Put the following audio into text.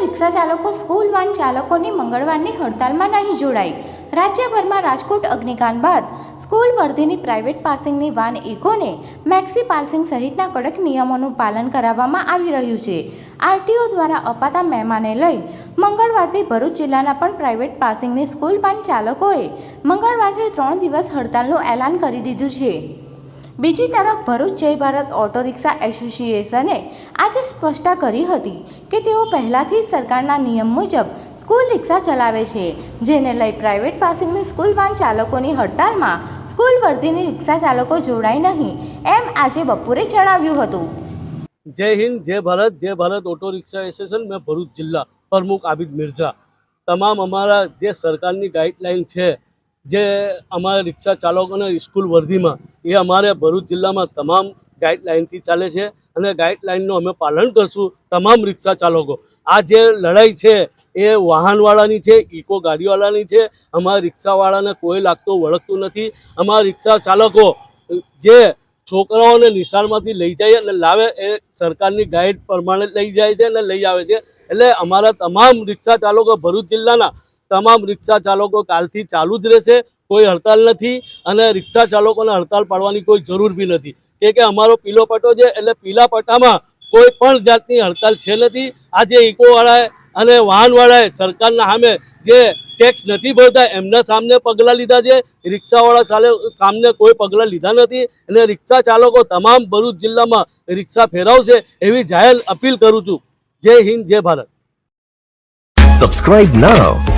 રિક્ષા ચાલકો school van ચાલકોની મંગળવારની હડતાલમાં નહીં જોડાઈ. રાજ્યભરમાં રાજકોટ અગ્નિકાંડ બાદ સ્કૂલ વર્ધીની પ્રાઇવેટ પાસિંગની વાન ઇકોને મેક્સી પાર્સિંગ સહિતના કડક નિયમોનું પાલન કરાવવામાં આવી રહ્યું છે. આરટીઓ દ્વારા અપાતા મહેમાને લઈ મંગળવારથી ભરૂચ જિલ્લાના પણ પ્રાઇવેટ પાસિંગની સ્કૂલ વાન ચાલકોએ મંગળવારથી ત્રણ દિવસ હડતાલનું એલાન કરી દીધું છે. બીજી તરફ ભરૂચ જય ભારત ઓટો રિક્ષા એસોસિએશને આજે સ્પષ્ટતા કરી હતી કે તેઓ પહેલાંથી જ સરકારના નિયમ મુજબ સ્કૂલ રિક્ષા ચલાવે છે, જેને લઈ પ્રાઇવેટ પાસિંગની સ્કૂલ વાન ચાલકોની હડતાલમાં સ્કૂલ વર્ધીની રિક્ષા ચાલકો જોડાય નહીં, એમ આજે બપોરે જણાવ્યું હતું. જય હિન્દ, જય ભારત જય ભારત ઓટો રિક્ષા એસોસિએશન, મેં ભરૂચ જિલ્લા પ્રમુખ આબિદ મિર્ઝા. તમામ અમારા જે સરકારની ગાઈડલાઈન છે જે અમારા રિક્ષા ચાલકોને સ્કૂલ વર્ધીમાં એ અમારે ભરૂચ જિલ્લામાં તમામ ગાઈડલાઇનથી ચાલે છે અને ગાઈડલાઇનનું અમે પાલન કરશું તમામ રિક્ષા ચાલકો. આ જે લડાઈ છે એ વાહનવાળાની છે, ઇકો ગાડીવાળાની છે, અમારા રિક્ષાવાળાને કોઈ લાગતું વળગતું નથી. અમારા રિક્ષા ચાલકો જે છોકરાઓને નિશાળમાંથી લઈ જાય અને લાવે એ સરકારની ગાઈડ પ્રમાણે લઈ જાય છે અને લઈ આવે છે. એટલે અમારા તમામ રિક્ષા ચાલકો ભરૂચ જિલ્લાના તમામ રિક્ષા ચાલકો કાલથી ચાલુ જ રહેશે, કોઈ હડતાલ નથી અને રિક્ષા ચાલકોને હડતાલ પાડવાની કોઈ જરૂર બી નથી. કે કે અમારો પીલો પટ્ટો છે, એટલે પીલા પટ્ટામાં કોઈ પણ જાતની હડતાલ છે નથી. આજે ઇકોવાળાએ અને વાહનવાળાએ સરકારના સામે જે ટેક્સ નથી ભરતા, એમના સામે પગલાં લીધા છે. રિક્ષાવાળા ચાલે સામને કોઈ પગલાં લીધા નથી. અને રિક્ષા ચાલકો તમામ ભરૂચ જિલ્લામાં રિક્ષા ફેરવશે એવી જાહેર અપીલ કરું છું. જય હિન્દ, જય ભારત. Subscribe now